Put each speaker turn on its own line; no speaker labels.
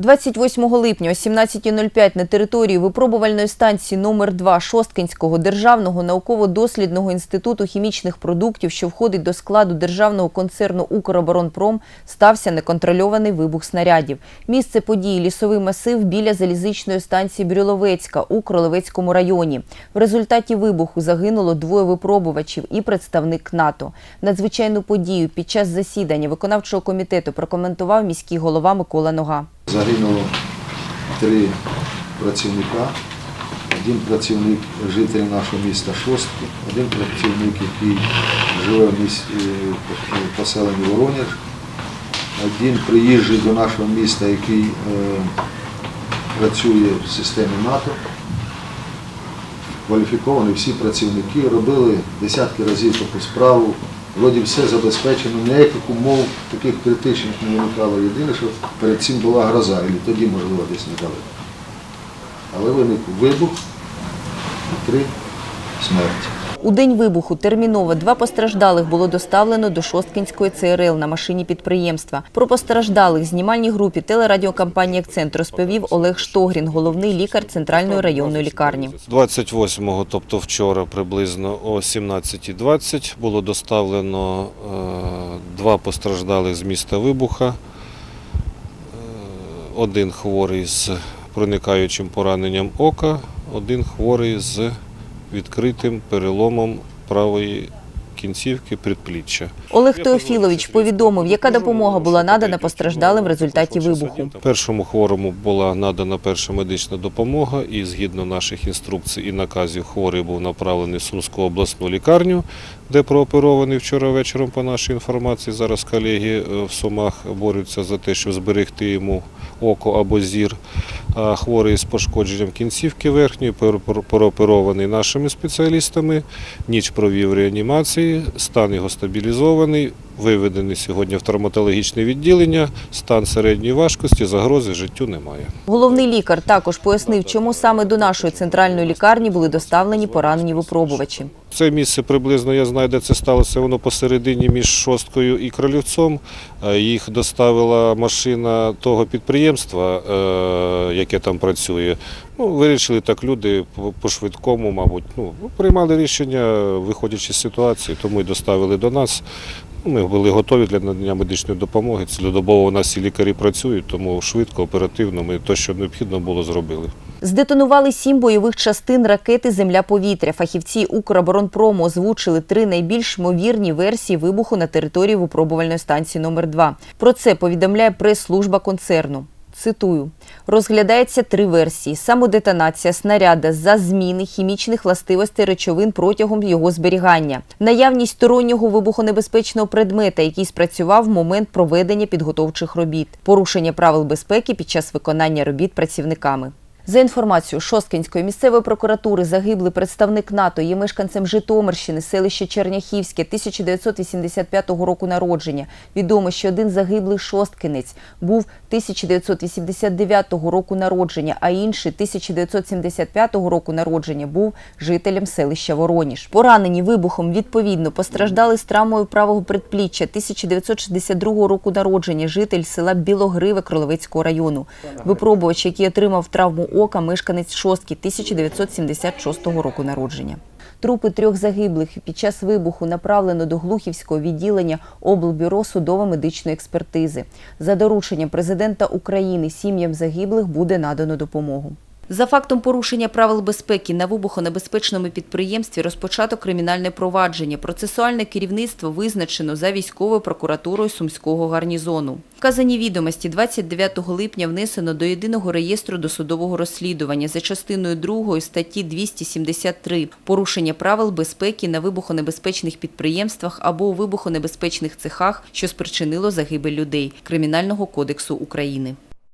28 липня о 17.05 на території випробувальної станції номер 2 Шосткинського державного науково-дослідного інституту хімічних продуктів, що входить до складу державного концерну «Укроборонпром», стався неконтрольований вибух снарядів. Місце події – лісовий масив біля залізничної станції Брюловецька у Кролевецькому районі. В результаті вибуху загинуло двоє випробувачів і представник НАТО. Надзвичайну подію під час засідання виконавчого комітету прокоментував міський голова Микола Нога.
Загинуло три працівника. Один працівник житель нашого міста Шостки, один працівник, який живе в місті в поселенні Воронеж, один приїжджий до нашого міста, який е, працює в системі НАТО. Кваліфіковані всі працівники робили десятки разів таку справу. Вроді все забезпечено, ніяких умов таких критичних не виникало. Єдине, що перед цим була гроза, і тоді, можливо, десь недалеко. Але виник вибух і три смерті.
У день вибуху терміново два постраждалих було доставлено до Шосткінської ЦРЛ на машині підприємства. Про постраждалих знімальній групі телерадіокомпанії «Акцент» розповів Олег Штогрін, головний лікар Центральної районної лікарні.
28-го, тобто вчора приблизно о 17.20 було доставлено е, два постраждалих з міста Вибуха. Е, Один хворий з проникаючим пораненням ока, один хворий з відкритим переломом правої кінцівки предпліччя.
Олег Теофілович повідомив, яка допомога була надана постраждалим в результаті вибуху.
Першому хворому була надана перша медична допомога, і згідно наших інструкцій і наказів, хворий був направлений в Сумську обласну лікарню, де прооперований вчора вечором, по нашій інформації. Зараз колеги е, в Сумах борються за те, щоб зберегти йому око або зір. Хворий з пошкодженням кінцівки верхньої, пер- пер- прооперований нашими спеціалістами, ніч провів реанімації, стан його стабілізований, виведений сьогодні в травматологічне відділення, стан середньої важкості, загрози життю немає.
Головний лікар також пояснив, чому саме до нашої центральної лікарні були доставлені поранені випробувачі.
Це місце приблизно, я знаю, де це сталося, воно посередині між Шосткою і Кролівцом. Е, Їх доставила машина того підприємства, е, яке там працює. Ну, вирішили так люди по- по-швидкому, мабуть, ну, приймали рішення, виходячи з ситуації, тому і доставили до нас. Ми були готові для надання медичної допомоги. Цілодобово у нас всі лікарі працюють, тому швидко, оперативно ми те, що необхідно було, зробили.
Здетонували сім бойових частин ракети «Земля-повітря». Фахівці «Укроборонпрому» озвучили три найбільш ймовірні версії вибуху на території випробувальної станції номер 2 Про це повідомляє прес-служба концерну. Цитую, розглядається три версії: самодетонація снаряда за зміни хімічних властивостей речовин протягом його зберігання, наявність стороннього вибухонебезпечного предмета, який спрацював в момент проведення підготовчих робіт, порушення правил безпеки під час виконання робіт працівниками. За інформацією Шосткинської місцевої прокуратури, загиблий представник НАТО є мешканцем Житомирщини, селище Черняхівське, 1985 року народження. Відомо, що один загиблий шосткинець був 1989 року народження, а інший 1975 року народження був жителем селища Вороніж. Поранені вибухом відповідно постраждали з травмою правого предпліччя 1962 року народження, житель села Білогриве Кролевецького району. Випробувач, який отримав травму ока, мешканець Шостки 1976 року народження. Трупи трьох загиблих під час вибуху направлено до Глухівського відділення облбюро судово-медичної експертизи. За дорученням президента України сім'ям загиблих буде надано допомогу. За фактом порушення правил безпеки на вибухонебезпечному підприємстві розпочато кримінальне провадження. Процесуальне керівництво визначено за військовою прокуратурою Сумського гарнізону. Вказані відомості 29 липня внесено до єдиного реєстру досудового розслідування за частиною 2 статті 273 порушення правил безпеки на вибухонебезпечних підприємствах або у вибухонебезпечних цехах, що спричинило загибель людей Кримінального кодексу України.